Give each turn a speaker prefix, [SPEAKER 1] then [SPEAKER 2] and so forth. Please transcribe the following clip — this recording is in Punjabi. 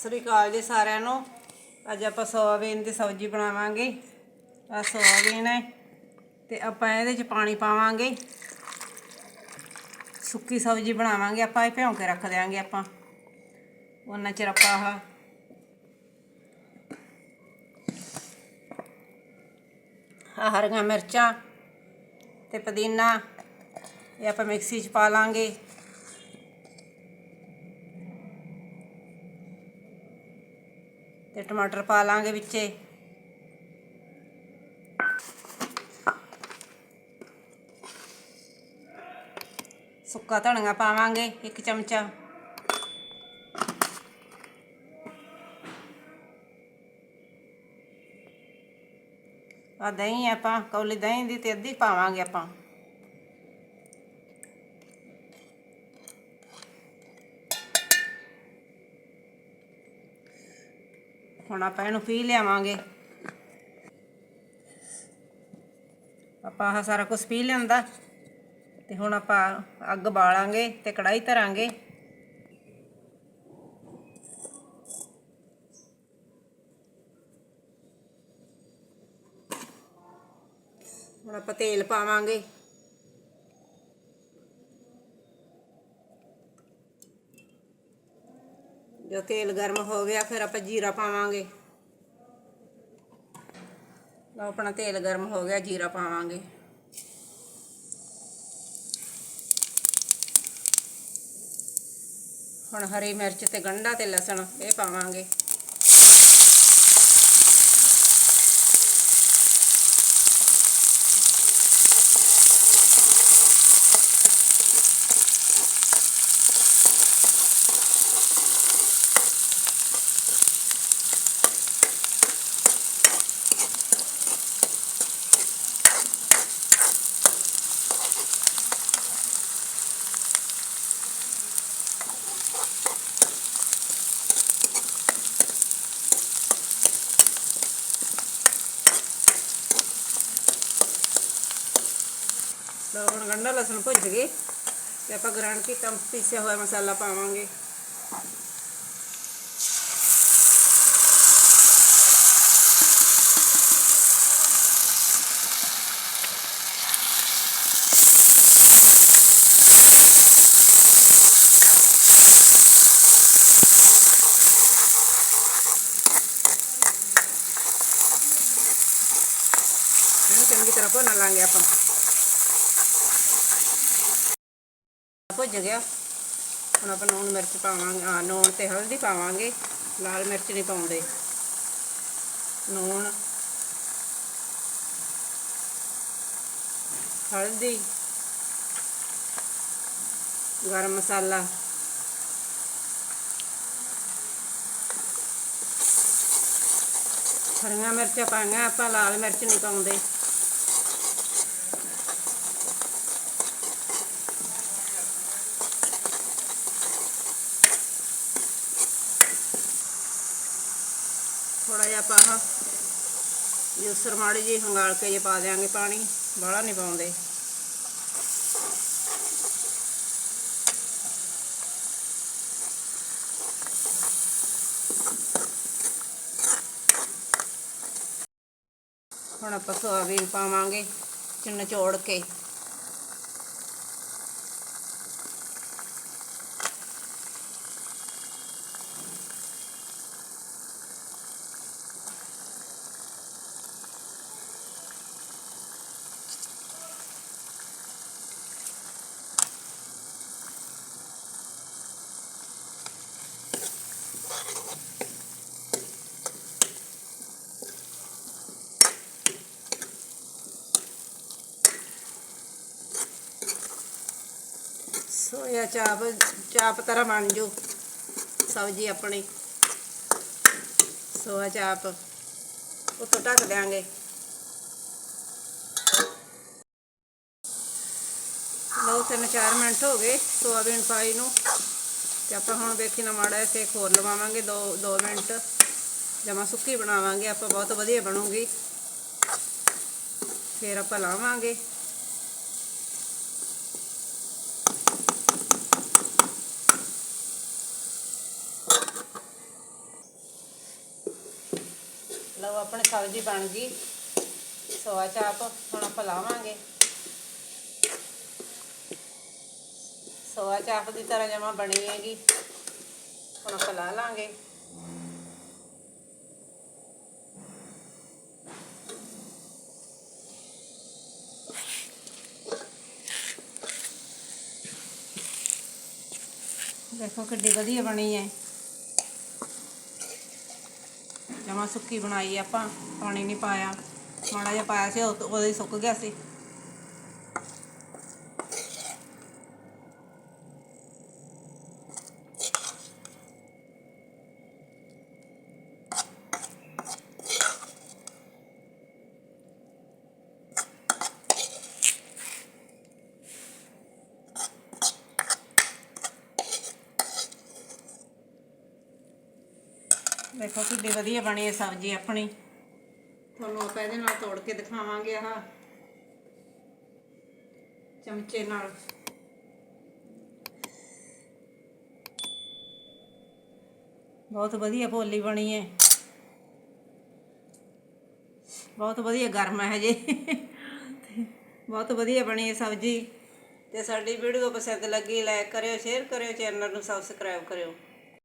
[SPEAKER 1] ਸਤਿ ਸ੍ਰੀ ਅਕਾਲ ਜੀ ਸਾਰਿਆਂ ਨੂੰ। ਅੱਜ ਆਪਾਂ ਸੋਇਆਬੀਨ ਦੀ ਸਬਜ਼ੀ ਬਣਾਵਾਂਗੇ। ਆ ਸੋਇਆਬੀਨ ਹੈ ਤੇ ਆਪਾਂ ਇਹਦੇ ਚ ਪਾਣੀ ਪਾਵਾਂਗੇ। ਸੁੱਕੀ ਸਬਜ਼ੀ ਬਣਾਵਾਂਗੇ। ਆਪਾਂ ਇਹ ਭਿਉਂ ਕੇ ਰੱਖ ਦਿਆਂਗੇ ਆਪਾਂ। ਉਹਨਾਂ ਚਿਰ ਆਪਾਂ ਆਹ ਆਹ ਹਰੀਆਂ ਮਿਰਚਾਂ ਤੇ ਪੁਦੀਨਾ ਇਹ ਆਪਾਂ ਮਿਕਸੀ 'ਚ ਪਾ ਲਾਂਗੇ। ਤੇ ਟਮਾਟਰ ਪਾ ਲਾਂਗੇ ਵਿੱਚੇ। ਸੁੱਕਾ ਧਨੀਆ ਪਾਵਾਂਗੇ ਇੱਕ ਚਮਚਾ। ਆ ਦਹੀਂ ਆਪਾਂ, ਕੌਲੀ ਦਹੀਂ ਦੀ ਤੇ ਅੱਧੀ ਪਾਵਾਂਗੇ ਆਪਾਂ। ਹੁਣ ਆਪਾਂ ਇਹਨੂੰ ਪੀ ਲਿਆਵਾਂਗੇ। ਆਪਾਂ ਆਹ ਸਾਰਾ ਕੁਝ ਪੀ ਲਿਆਂਦਾ। ਤੇ ਹੁਣ ਆਪਾਂ ਅੱਗ ਬਾਲਾਂਗੇ ਤੇ ਕੜਾਈ ਧਰਾਂਗੇ। ਹੁਣ ਆਪਾਂ ਤੇਲ ਪਾਵਾਂਗੇ। ਜੋ ਤੇਲ ਗਰਮ ਹੋ ਗਿਆ, ਫਿਰ ਆਪਾਂ ਜੀਰਾ ਪਾਵਾਂਗੇ। ਲਓ, ਆਪਣਾ ਤੇਲ ਗਰਮ ਹੋ ਗਿਆ, ਜੀਰਾ ਪਾਵਾਂਗੇ। ਹੁਣ ਹਰੀ ਮਿਰਚ ਤੇ ਗੰਢਾ ਤੇ ਲਸਣ ਇਹ ਪਾਵਾਂਗੇ। ਹੁਣ ਗੰਢਾ ਲਸਣ ਭੁੱਜ ਗਏ ਤੇ ਆਪਾਂ ਗ੍ਰਾਈਂਡ ਕੀਤਾ, ਪੀਸਿਆ ਹੋਇਆ ਮਸਾਲਾ ਪਾਵਾਂਗੇ। ਇਹਨੂੰ ਚੰਗੀ ਤਰ੍ਹਾਂ ਭੁੰਨ ਲਾਂਗੇ ਭੁੱਜ ਗਿਆ। ਹੁਣ ਆਪਾਂ ਨੂਣ ਮਿਰਚ ਪਾਵਾਂਗੇ ਆ ਨੂਣ ਤੇ ਹਲਦੀ ਪਾਵਾਂਗੇ। ਲਾਲ ਮਿਰਚ ਨਹੀਂ ਪਾਉਂਦੇ। ਨੂਣ, ਹਲਦੀ, ਗਰਮ ਮਸਾਲਾ। ਹਰੀਆਂ ਮਿਰਚਾਂ ਪਾਈਆਂ, ਆਪਾਂ ਲਾਲ ਮਿਰਚ ਨਹੀਂ ਪਾਉਂਦੇ। ਥੋੜਾ ਜਿਹਾ ਆਪਾਂ ਜੂਸਰ ਮਾੜੀ ਜੀ ਹੰਗਾਲ ਕੇ ਜੇ ਪਾ ਦਿਆਂਗੇ ਪਾਣੀ, ਬਾਹਲਾ ਨਹੀਂ ਪਾਉਂਦੇ। ਹੁਣ ਆਪਾਂ ਸੋਆਬੀਨ ਪਾਵਾਂਗੇ ਚਿੰਨ ਚੋੜ ਕੇ। ਸੋਇਆ ਚਾਪ ਚਾਪ ਤਰ੍ਹਾਂ ਬਣ ਜੂ। ਸਬਜ਼ੀ ਆਪਣੀ। ਸੋਇਆ ਚਾਪ ਉੱਤੋਂ ਢੱਕ ਦਿਆਂਗੇ। ਲਓ ਤਿੰਨ ਚਾਰ ਮਿੰਟ ਹੋ ਗਏ ਸੋਆਬੀਨ ਪਾਈ ਨੂੰ। ਤੇ ਆਪਾਂ ਹੁਣ ਵੇਖੀ ਨਾ ਮਾੜਾ ਸੇ ਹੋਰ ਲਵਾਵਾਂਗੇ 2 2 ਮਿੰਟ। ਜਮਾ ਸੁੱਕੀ ਬਣਾਵਾਂਗੇ, ਆਪਾਂ ਬਹੁਤ ਵਧੀਆ ਬਣੂਗੀ। ਫਿਰ ਆਪਾਂ ਲਾਵਾਂਗੇ। ਲਓ, ਆਪਣੀ ਸਬਜ਼ੀ ਬਣ ਗਈ। ਸੋਆ ਚਾਪ ਹੁਣ ਆਪਾਂ ਲਾਵਾਂਗੇ। ਸੋਆ ਚਾਪ ਦੀ ਤਰ੍ਹਾਂ ਜਮਾ ਬਣੀ ਹੈਗੀ। ਹੁਣ ਆਪਾਂ ਲਾ ਲਾਂਗੇ। ਦੇਖੋ ਕਿੱਡੀ ਵਧੀਆ ਬਣੀ ਹੈ। ਜਮਾ ਸੁੱਕੀ ਬਣਾਈ ਆਪਾਂ, ਪਾਣੀ ਨਹੀਂ ਪਾਇਆ। ਮਾੜਾ ਜਿਹਾ ਪਾਇਆ ਸੀ, ਉਹ ਉਹਦੇ ਹੀ ਸੁੱਕ ਗਿਆ ਸੀ। ਦੇਖੋ ਕਿੱਡੀ ਵਧੀਆ ਬਣੀ ਹੈ ਸਬਜ਼ੀ ਆਪਣੀ। ਤੁਹਾਨੂੰ ਆਪਾਂ ਇਹਦੇ ਨਾਲ ਤੋੜ ਕੇ ਦਿਖਾਵਾਂਗੇ ਆਹ ਚਮਚੇ ਨਾਲ। ਬਹੁਤ ਵਧੀਆ ਭੋਲੀ ਬਣੀ ਹੈ ਬਹੁਤ ਵਧੀਆ ਗਰਮ ਹੈ ਹਜੇ। ਬਹੁਤ ਵਧੀਆ ਬਣੀ ਹੈ ਸਬਜ਼ੀ। ਤੇ ਸਾਡੀ ਵੀਡੀਓ ਪਸੰਦ ਲੱਗੀ ਲਾਈਕ ਕਰਿਓ ਸ਼ੇਅਰ ਕਰਿਓ ਚੈਨਲ ਨੂੰ ਸਬਸਕ੍ਰਾਈਬ ਕਰਿਓ।